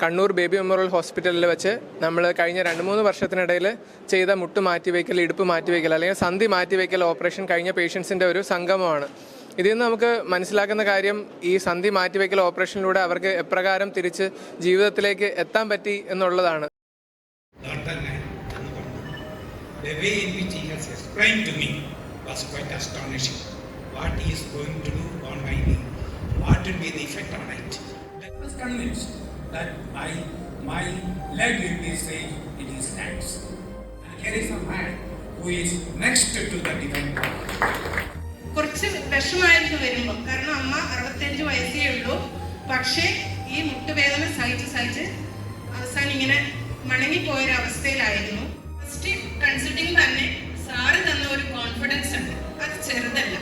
Kannur baby memorial ഹോസ്പിറ്റലിൽ വെച്ച് നമ്മൾ കഴിഞ്ഞ രണ്ട് മൂന്ന് വർഷത്തിനിടയിൽ ചെയ്ത മുട്ട് മാറ്റിവെക്കൽ ഇടുപ്പ് മാറ്റിവെക്കൽ അല്ലെങ്കിൽ സന്ധി മാറ്റിവെക്കൽ ഓപ്പറേഷൻ കഴിഞ്ഞ പേഷ്യൻസിന്റെ ഒരു സംഗമമാണ്. ഇതിൽ നിന്ന് നമുക്ക് മനസ്സിലാക്കുന്ന കാര്യം ഈ സന്ധി മാറ്റിവെക്കൽ ഓപ്പറേഷനിലൂടെ അവർക്ക് എപ്രകാരം തിരിച്ച് ജീവിതത്തിലേക്ക് എത്താൻ പറ്റി എന്നുള്ളതാണ്. ഡോക്ടർ ഞാൻ എന്ന് പറഞ്ഞു. The way in which he has explained to me. Was quite astonishing. What is going to do on my knee, what will be the effect on it. I was convinced that my, my leg will be safe in his hands. And here is a man who is next to the divine. കുറച്ച് വിഷമായിരുന്നു വരുമ്പോൾ കാരണം അമ്മ അറുപത്തഞ്ച് വയസ്സേ ഉള്ളൂ. പക്ഷേ ഈ മുട്ടുവേദന സഹിച്ച് സഹിച്ച് അവസാനം ഇങ്ങനെ മണങ്ങിപ്പോയൊരവസ്ഥയിലായിരുന്നു ഫസ്റ്റ് കൺസൾട്ടിങ് തന്നെ സാറ് തന്ന ഒരു കോൺഫിഡൻസ് ഉണ്ട്. അത് ചെറുതല്ല.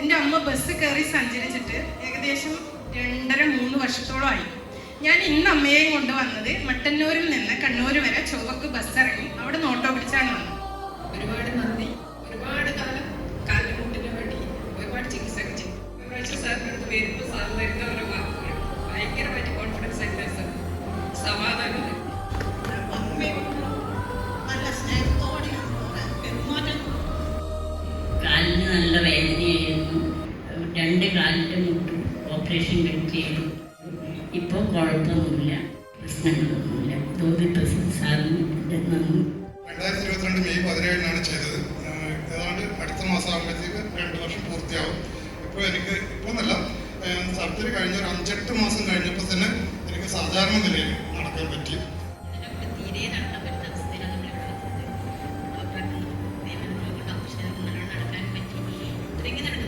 എന്റെ അമ്മ ബസ് കയറി സഞ്ചരിച്ചിട്ട് ഏകദേശം രണ്ടര മൂന്ന് വർഷത്തോളമായി. ഞാൻ ഇന്ന് അമ്മയെയും കൊണ്ട് വന്നത് മട്ടന്നൂരിൽ നിന്ന് കണ്ണൂർ വരെ ചൊവ്വക്ക് ബസ് ഇറങ്ങി. അവിടെ നിന്ന് ഓട്ടോ പിടിച്ചാണ് വന്നത്. ഒരുപാട് നന്ദി. ഒരുപാട് കാലം കാലിമുട്ടിന് വേണ്ടി ഒരുപാട് ചികിത്സ ചെയ്തു. ഒരു പ്രാവശ്യം സാറിന്റെ അടുത്ത് വരുമ്പോൾ സാർ തരുന്ന ഓരോ വാക്കുകൾ ഭയങ്കരമായിട്ട് കോൺഫിഡൻസ് ആയിട്ട് സാർ സമാധാനം തരും. അമ്മയും നല്ല സ്നേഹത്തോടെയാണ് എന്നാലും കാലിന് നല്ല വേദനയായിരുന്നു. രണ്ട് കാലിന്റെ മുട്ടും ഓപ്പറേഷൻ ചെയ്തു ഇപ്പോൾ കുഴപ്പമൊന്നുമില്ല. പ്രശ്നങ്ങളൊന്നുമില്ല. ദൂതി പ്രസിഡന്റ് സാറിന് നന്ദി രണ്ടായിരത്തി ഇരുപത്തിരണ്ട് മെയ് പതിനേഴിനാണ് ചെയ്തത്. ഏതാണ്ട് അടുത്ത മാസം ആകുമ്പോഴത്തേക്ക് രണ്ട് വർഷം പൂർത്തിയാവും. ഇപ്പോൾ എനിക്ക് ഇപ്പോൾ എന്നല്ല സർജറി കഴിഞ്ഞ ഒരു അഞ്ചെട്ട് മാസം കഴിഞ്ഞപ്പോൾ തന്നെ എനിക്ക് സാധാരണ നിലയിൽ നടക്കാൻ പറ്റി. ഇങ്ങനെ